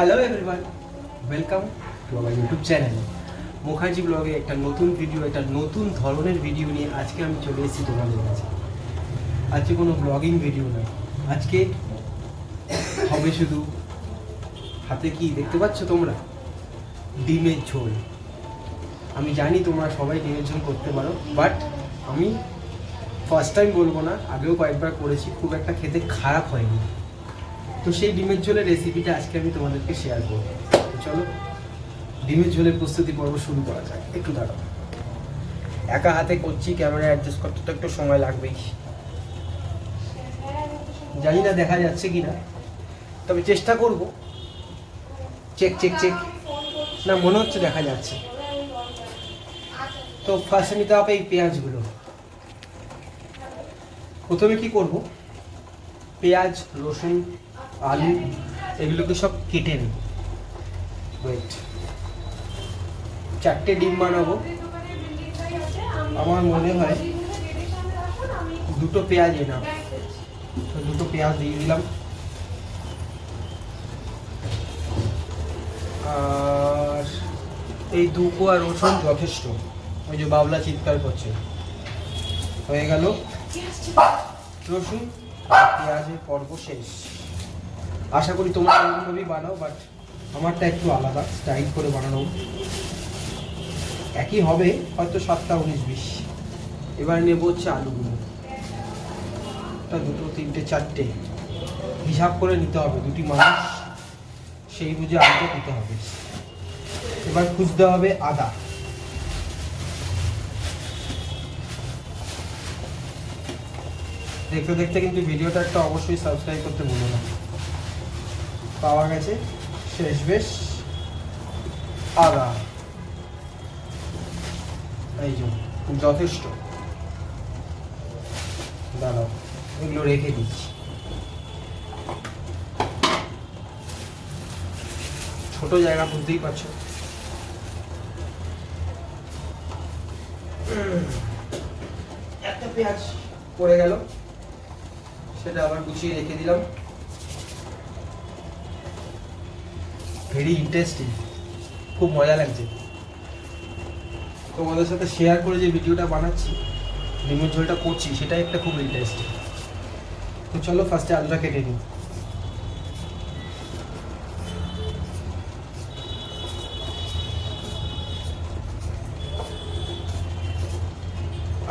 Hello everyone welcome to আমার YouTube channel Mukherjee ব্লগে একটা নতুন ভিডিও একটা নতুন ধরনের ভিডিও নিয়ে আজকে আমি চলে এসেছি তোমাদের কাছে। আজকে কোনো ব্লগিং ভিডিও না। আজকে হবে শুধু হাতে কি, দেখতে পাচ্ছ তোমরা? ডিমের ঝোল। আমি জানি তোমরা সবাই ডিমের ঝোল করতে পারো বাট আমি ফার্স্ট টাইম বলব না, আগেও কয়েকবার করেছি, খুব একটা খেতে খারাপ হয়নি। তো সেই ডিমের ঝোলের রেসিপিটা আজকে আমি তোমাদেরকে শেয়ার করব। চলো, ডিমের ঝোলের প্রস্তুতি পর্ব শুরু করা যাক। একটু দাঁড়াও। একা হাতে করছি, ক্যামেরা অ্যাডজাস্ট করতে তো একটু সময় লাগবেই। জানি না দেখা যাচ্ছে কি না তবে চেষ্টা করব। চেক চেক চেক না, মনে হচ্ছে দেখা যাচ্ছে। তো ফার্স্টে নিতে হবে এই পেঁয়াজগুলো। প্রথমে কি করব? পেঁয়াজ, রসুন আলু এগুলোকে সব কেটে নিই ওয়েট চারটে ডিম বানাবো। আমার মনে হয় দুটো পেঁয়াজ এনা তো দুটো পেঁয়াজ দিয়ে দিলাম। আর এই দু কোয়া রসুন যথেষ্ট। ওই যে বাবলা চিৎকার করছে। হয়ে গেল। রসুন আর পেঁয়াজের পর্ব শেষ। আশা করি তোমরা এরকমভাবেই বানাও বাট আমারটা একটু আলাদা স্টাইল করে বানানো। একই হবে, হয়তো সাতটা উনিশ বিশ। এবার নেব হচ্ছে আলুগুলো। দুটো, তিনটে, চারটে। হিসাব করে নিতে হবে, দুটি মানুষ, সেই বুঝে আলুটা দিতে হবে। এবার খুঁজতে হবে আদা। দেখতে দেখতে কিন্তু ভিডিওটা একটা অবশ্যই সাবস্ক্রাইব করতে ভুলো না। পাওয়া গেছে। শেষ বেশ। আদা। এই যে, যথেষ্ট। দাঁড়াও, এগুলো রেখে দিচ্ছি। ছোট জায়গা বুঝতেই পারছ। একটা পেঁয়াজ পড়ে গেল। সেটা আবার গুছিয়ে রেখে দিলাম। ভেরি ইন্টারেস্টিং খুব মজা লাগছে। তোমাদের সাথে শেয়ার করে যে ভিডিওটা বানাচ্ছি, ডিমের ঝোলটা করছি, সেটাই একটা খুব ইন্টারেস্টিং তো চলো ফার্স্টে আলুটা কেটে নিই।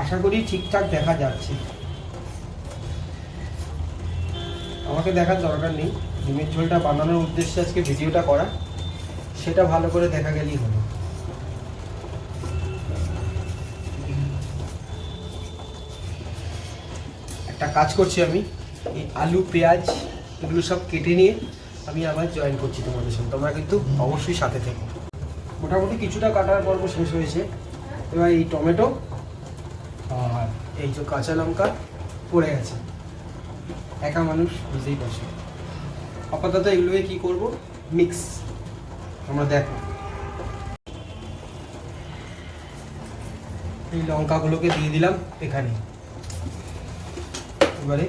আশা করি ঠিকঠাক দেখা যাচ্ছে। আমাকে দেখার দরকার নেই। ডিমের ঝোলটা বানানোর উদ্দেশ্যে আজকে ভিডিওটা করা। সেটা ভালো করে দেখা গেলেই হলো। একটা কাজ করছি আমি, এই আলু, পেঁয়াজ এগুলো সব কেটে নিয়ে আমি আবার জয়েন করছি তোমাদের সঙ্গে। তোমরা কিন্তু অবশ্যই সাথে থেকো। মোটামুটি কিছুটা কাটার পর্ব শেষ হয়েছে। এবার এই টমেটো আর এই যে কাঁচা লঙ্কা পড়ে গেছে। একা মানুষ বুঝতেই পারছ। আপাতত এগুলোকে কি করব? মিক্স আমরা দেখো। এই লঙ্কাগুলোকে দিয়ে দিলাম এখানে। এবারে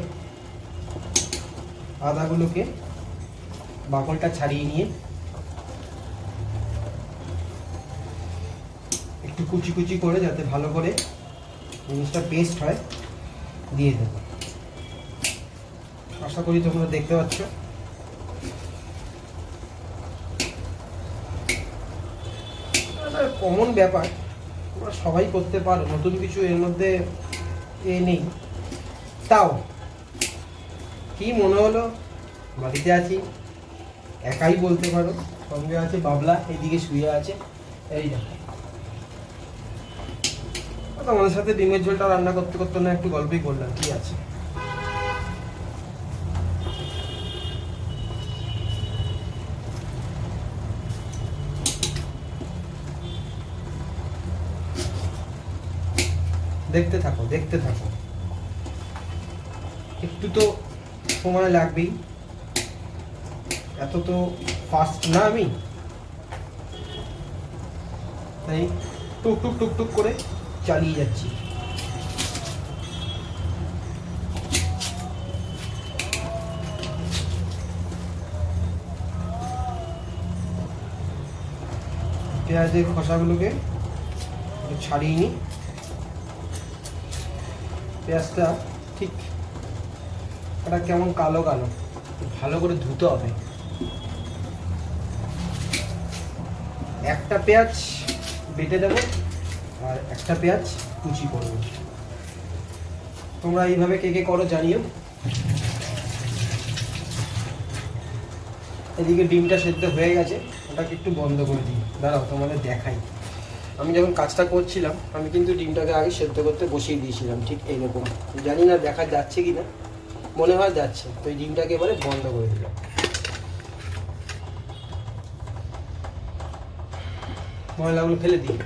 আদাগুলোকে বাকলটা ছাড়িয়ে নিয়ে একটু কুচি কুচি করে যাতে ভালো করে জিনিসটা পেস্ট হয়, দিয়ে দেবো। আশা করি তোমরা দেখতে পাচ্ছ। কমন ব্যাপার। তোমরা সবাই করতে পারো, নতুন কিছু এর মধ্যে এ নেই। তাও, কি মনে হলো? বাড়িতে আছি, একাই বলতে পারো। সঙ্গে আছে বাবলা এইদিকে শুয়ে আছে। এই তোমাদের সাথে ডিমের ঝোলটা রান্না করতে করতে না একটু গল্পই করলাম, কি আছে? দেখতে থাকো দেখতে থাকো। একটু তো সময় লাগবেই। এত তো ফাস্ট না আমি? তাই টুক টুক টুক টুক করে চালিয়ে যাচ্ছি। পেঁয়াজের খোসাগুলোকে ছাড়িয়ে নিই। পেঁয়াজটা ঠিক একটা কেমন কালো কালো, ভালো করে ধুতে হবে। একটা পেঁয়াজ বেটে দেবো আর একটা পেঁয়াজ কুচি করব তোমরা এইভাবে কে কে করো জানিও। এদিকে ডিমটা সেদ্ধ হয়ে গেছে, ওটাকে একটু বন্ধ করে দিই। দাঁড়াও, তোমাদের দেখাই। আমি যখন কাজটা করছিলাম, আমি কিন্তু ডিমটাকে আগে সেদ্ধ করতে বসিয়ে দিয়েছিলাম, ঠিক এইরকম। জানি না দেখা যাচ্ছে কি না মনে হয় যাচ্ছে। তো এই ডিমটাকে এবারে বন্ধ করে দিলাম। ময়লাগুলো ফেলে দিই।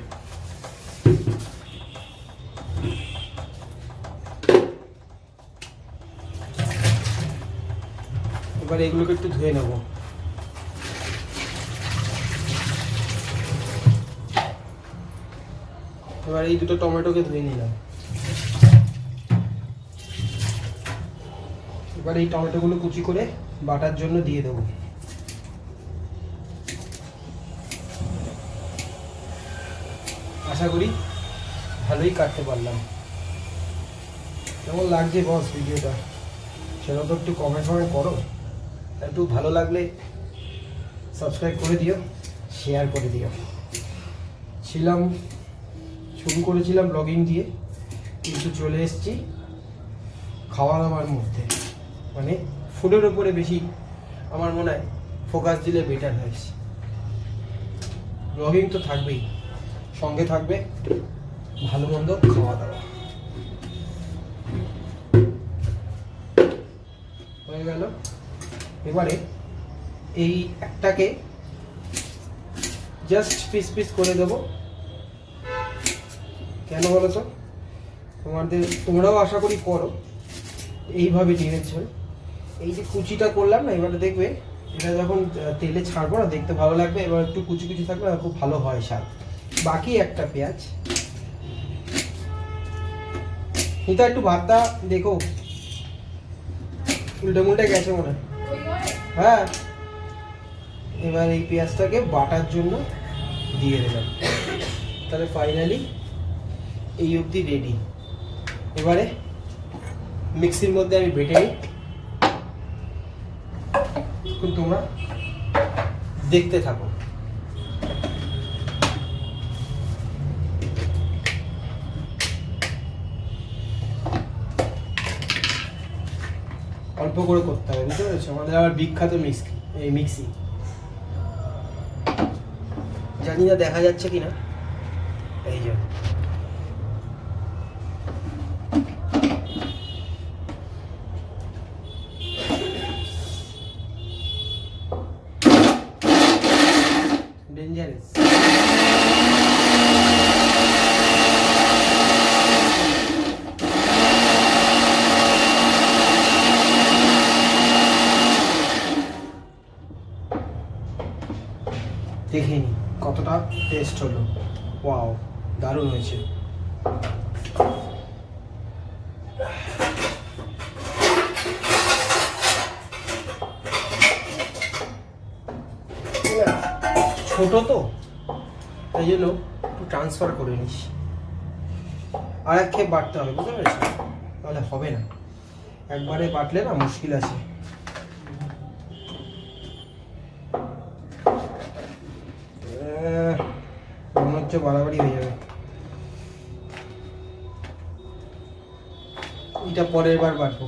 এবার এগুলোকে একটু ধুয়ে নেব। এবার এই দুটো টমেটোকে ধুয়ে নিলাম। এবার এই টমেটোগুলো কুচি করে বাটার জন্য দিয়ে দেবো। আশা করি ভালোই কাটতে পারলাম। কেমন লাগছে বস ভিডিওটা? সেটা তো একটু কমেন্ট ফমেন্ট করো। একটু ভালো লাগলে সাবস্ক্রাইব করে দিও শেয়ার করে দিও। ছিলাম শুরু করেছিলাম ব্লগিং দিয়ে, কিন্তু চলে এসেছি খাওয়া দাওয়ার মধ্যে। মানে ফুডের ওপরে বেশি আমার মনে হয় ফোকাস দিলে বেটার হয়। ব্লগিং তো থাকবেই, সঙ্গে থাকবে ভালো মন্দ খাওয়া দাওয়া হয়ে গেল। এবারে এই একটাকে জাস্ট পিস পিস করে দেবো। কেন বলো তো তোমাদের, তোমরাও আশা করি করো। এইভাবে ডিমের এই যে কুচিটা করলাম না, এবারে দেখবে, এটা যখন তেলে ছাড়বো না, দেখতে ভালো লাগবে, এবার একটু কুচি কুচি থাকবে খুব ভালো হয় স্বাদ। বাকি একটা পেঁয়াজ। এটা একটু ভাতটা দেখো। উল্টে মুল্টে গেছে মনে। হ্যাঁ। এবার এই পেঁয়াজটাকে বাটার জন্য দিয়ে দিলাম। তাহলে ফাইনালি এই অবধি রেডি এবারে মিক্সির মধ্যে আমি বেটে নিই। তোমরা দেখতে থাকো। অল্প করে করতে হবে, বুঝতে পেরেছ? আমাদের আবার বিখ্যাত মিক্সি এই মিক্সি জানি না, দেখা যাচ্ছে কিনা। এই যে। টেস্ট হলো। ওয়াও দারুণ হয়েছে। ছোট তো, তাই জন্য একটু ট্রান্সফার করে নিস। আর এক খেয়ে বাটতে হবে, বুঝতে পেরেছ? তাহলে হবে না। একবারে বাটলে না মুশকিল আছে। এটা পরের বার বাটবো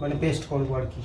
মানে পেস্ট করব আর কি।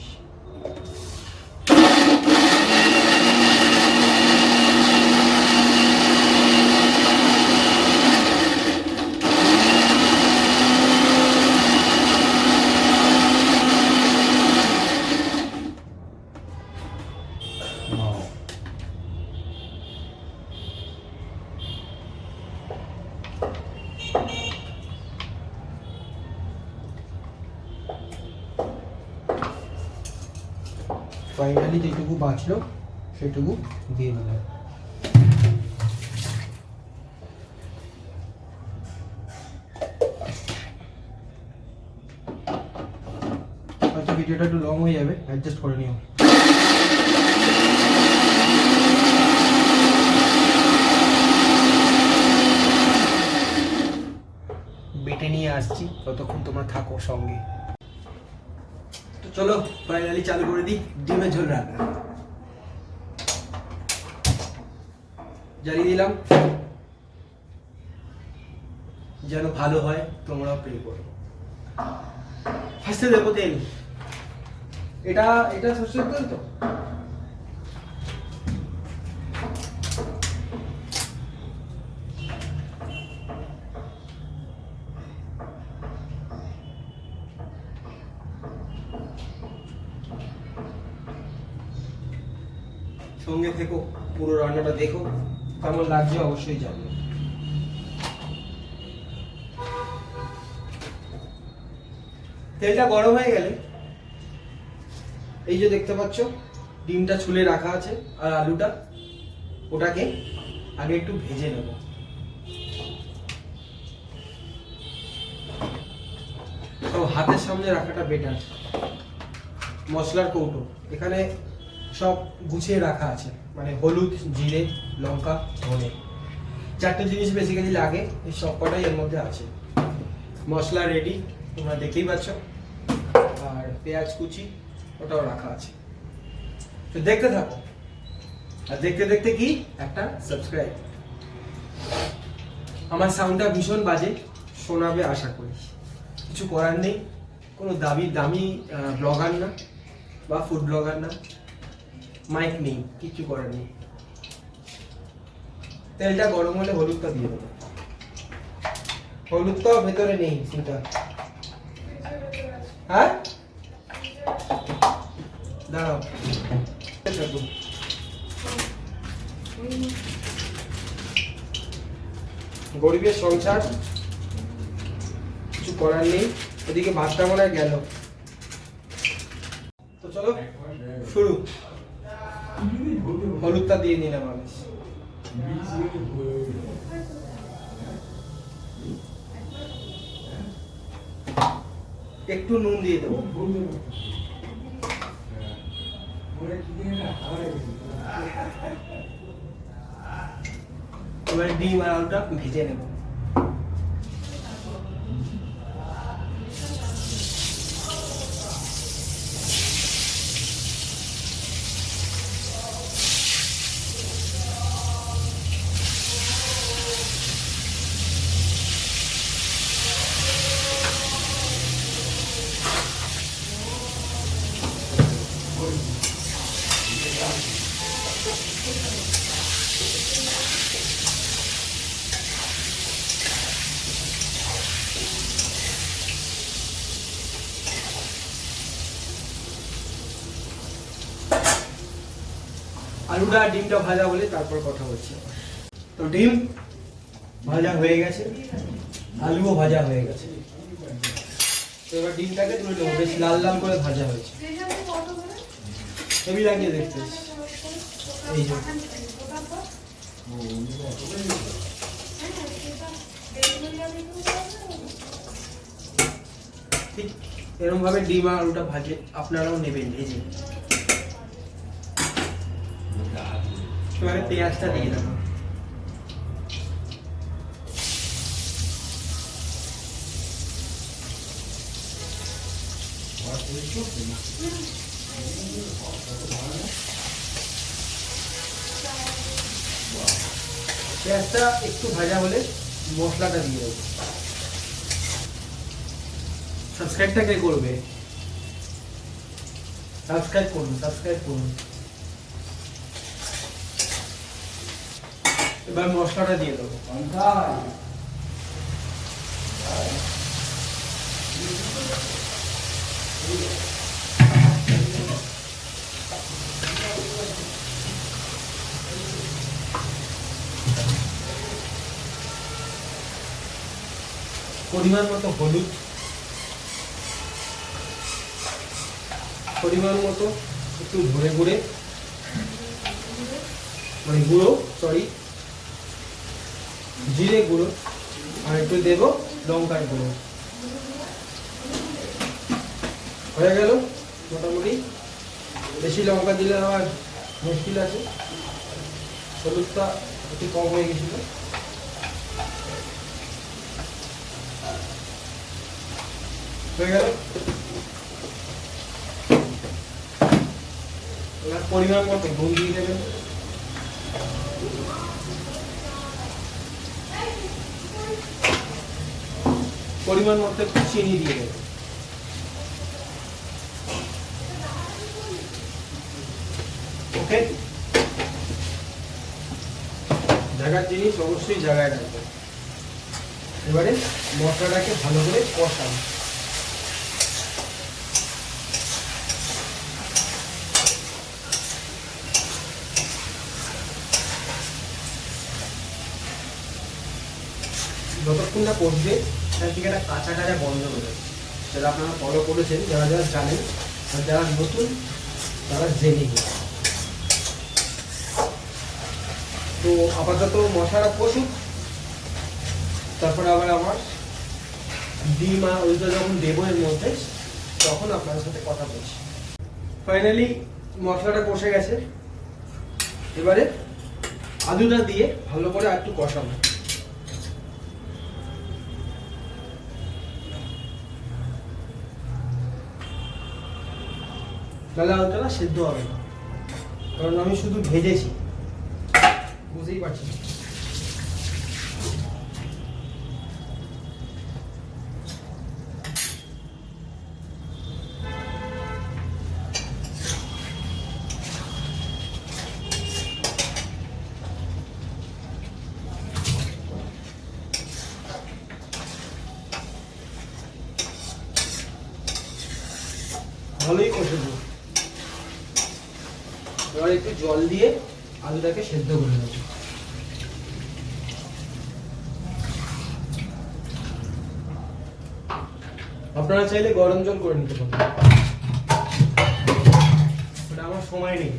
বাঁচলো, সেটুকু দিয়ে দিলাম আচ্ছা, ভিডিওটা একটু লং হয়ে যাবে অ্যাডজাস্ট করে নিও। বেটে নিয়ে আসছি ততক্ষণ তোমরা থাকো সঙ্গে। তো চলো ফাইনালি চালু করে দিই, ডিমের ঝোল রাখ জ্বালিয়ে দিলাম। যেন ভালো হয়, তোমরাও প্রে করো। ফার্স্টে দেবো তেল। এটা এটা সর্ষের তেল তো? সঙ্গে থেকো, পুরো রান্নাটা দেখো। কেমন লাগছে, অবশ্যই জানিও। তেলটা গরম হয়ে গেলে, এই যে দেখতে পাচ্ছ, ডিমটা ছুলে রাখা আছে আর আলুটা, ওটাকে আগে একটু ভেজে নেব। হাতের সামনে রাখাটা বেটার মশলার কৌটো। এখানে সব গুছিয়ে রাখা আছে। মানে হলুদ, জিরে, লঙ্কা, ধনে। চারটে জিনিস বেসিক্যালি লাগে, এই সব কটাই এর মধ্যে আছে। মশলা রেডি তোমরা দেখেই পাচ্ছ। আর পেঁয়াজ কুচি, ওটাও রাখা আছে। তো দেখতে থাকো। আর দেখতে দেখতে কি? একটা সাবস্ক্রাইব আমার সাউন্ডটা ভীষণ বাজে, শোনাবে আশা করি। কিছু করার নেই। কোনো দামি দামি ব্লগার না, বা ফুড ব্লগার না। মাইক নেই, কিচ্ছু করার নেই। তেলটা গরম হলে হলুদটা দিয়ে দেবো। হলুদটাও ভেতরে নেই সেটা হ্যাঁ? দাঁড়াও। গরিবের সংসার, কিছু করার নেই। ওদিকে ভাতটা মনে গেল। তো চলো, শুরু। হলুদটা দিয়ে নিলে আমি। একটু নুন দিয়ে দেবো। ডিম আর আলুটা ভেজে নেব। আলুটা ডিমটা ভাজা বলে তারপর কথা হচ্ছে। তো ডিম ভাজা হয়ে গেছে, আলুও ভাজা হয়ে গেছে। তো এবার ডিমটাকে তুলে নেব, বেশ লাল লাল করে ভাজা হয়েছে। হেভি লাগিয়ে দেখতে এই যে। ঠিক এরকম ভাবে ডিম আর আলুটা ভাজে, আপনারাও নেবেন ভেজে এবারে পেঁয়াজটা দিয়ে দেবো পেঁয়াজটা একটু ভাজা হলে মশলাটা দিয়ে দেবো সাবস্ক্রাইবটা কে করবে সাবস্ক্রাইব করুন সাবস্ক্রাইব করুন এবার মশলাটা দিয়ে দেবো। পরিমাণ মতো হলুদ। পরিমাণ মতো একটু ঘুরে ঘুরে। মানে গুঁড়ো সরি জিরে গুঁড়ো আর একটু দেব লঙ্কার গুঁড়ো। হয়ে গেল? মোটামুটি। বেশি লঙ্কা দিলে আবার মুশকিল আছে। হলুদটা একটু কম হয়ে গেছিল। হয়ে গেল? পরিমাণ মতো নুন দিয়ে দেবেন। পরিমাণ মতো একটু চিনি দিয়ে দেবেন ওকে জায়গার জিনিস অবশ্যই জায়গায় রাখবেন। এবারে মশলাটাকে ভালো করে কষান। যতক্ষণ না কষবে তার থেকে একটা কাঁচা কাঁচা বন্ধ করে সেটা আপনারা ফলো করেছেন, যারা যারা জানেন আর যারা নতুন, তারা জেনে নিন। তো আপাতত মশলাটা কষুক তারপরে আবার আমার ডিম আর ওইটা যখন দেবো এর মধ্যে, তখন আপনার সাথে কথা বলছি। ফাইনালি মশলাটা কষে গেছে। এবারে আলুটা দিয়ে ভালো করে একটু কষাবো। তাহলে আলুটা না সেদ্ধ হবে না। কারণ আমি শুধু ভেজেছি। বুঝতেই পারছি ভালোই কষে দেবো এবার একটু জল দিয়ে আলুটাকে সেদ্ধ করে দেবো আপনারা চাইলে গরম জল করে নিতে পারেন। আমার সময় নেই।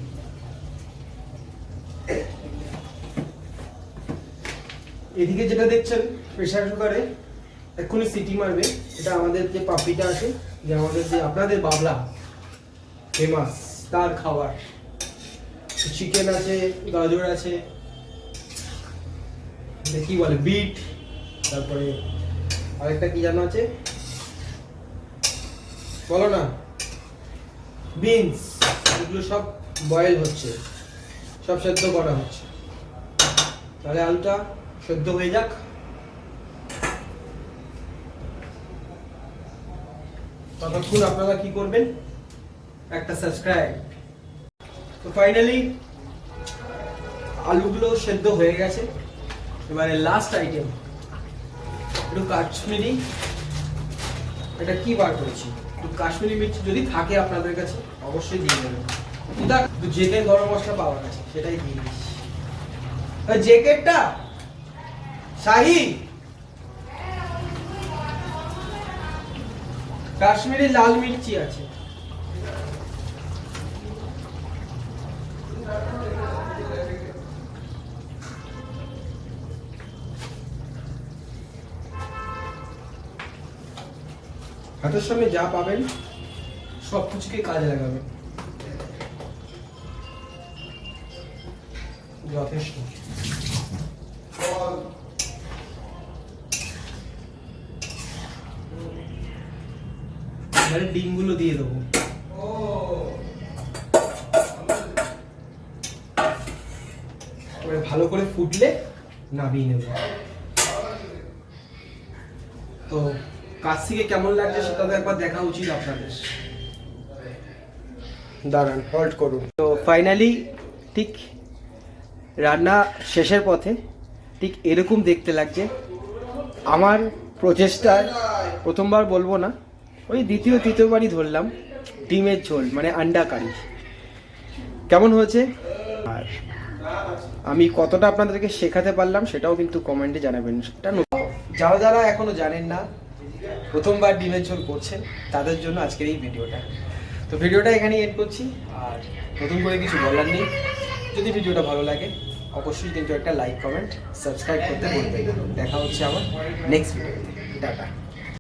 এদিকে যেটা দেখছেন প্রেশার কুকারে এক্ষুনি সিটি মারবে। এটা আমাদের যে পাপড়িটা আছে যে আমাদের যে আপনাদের বাবলা ফেমাস তার খাবার। চিকেন আছে, গাজর আছে। কি বলে? বিট তারপরে আরেকটা কি জানো আছে? বলো না। বিনস এগুলো সব বয়েল হচ্ছে। সব সেদ্ধ করা হচ্ছে। তাহলে আলুটা সেদ্ধ হয়ে যাক। ততক্ষণ আপনারা কি করবেন? একটা সাবস্ক্রাইব তো ফাইনালি আলুগুলো সেদ্ধ হয়ে গেছে। এবারে লাস্ট আইটেম একটু কাশ্মীরি, এটা কি বার করেছি? একটু কাশ্মীরি মির্চ যদি থাকে আপনাদের কাছে, অবশ্যই দিয়ে দেবেন। দেখ গরম মশলা পাওয়া গেছে সেটাই দিয়ে দিচ্ছি। ওই জেকেটটা শাহি! কাশ্মীরি লাল মির্চি আছে। হাতের সামনে যা পাবেন, সব কিছুকে কাজে লাগাবেন। যথেষ্ট। ডিমগুলো দিয়ে দেবো। ভালো করে ফুটলে নামিয়ে নেব তো কাছ থেকে কেমন লাগছে সেটা তো একবার দেখা উচিত আপনাদের। দাঁড়ান হল্ট করুন। তো ফাইনালি ঠিক রান্না শেষের পথে ঠিক এরকম দেখতে লাগছে। আমার প্রচেষ্টায় প্রথমবার বলব না ওই দ্বিতীয় তৃতীয়বারই ধরলাম ডিমের ঝোল মানে আন্ডা কারি। কেমন হয়েছে? আর আমি কতটা আপনাদেরকে শেখাতে পারলাম সেটাও কিন্তু কমেন্টে জানাবেন। সেটা। যারা যারা এখনও জানেন না প্রথমবার ডিমের ঝোল করছেন, তাদের জন্য আজকের এই ভিডিওটা। তো ভিডিওটা এখানেই এড করছি, আর নতুন করে কিছু বলার নেই। যদি ভিডিওটা ভালো লাগে, অবশ্যই কিন্তু একটা লাইক কমেন্ট সাবস্ক্রাইব করতে বলবেন দেখা হচ্ছে আমার নেক্সট ভিডিওতে টাটা।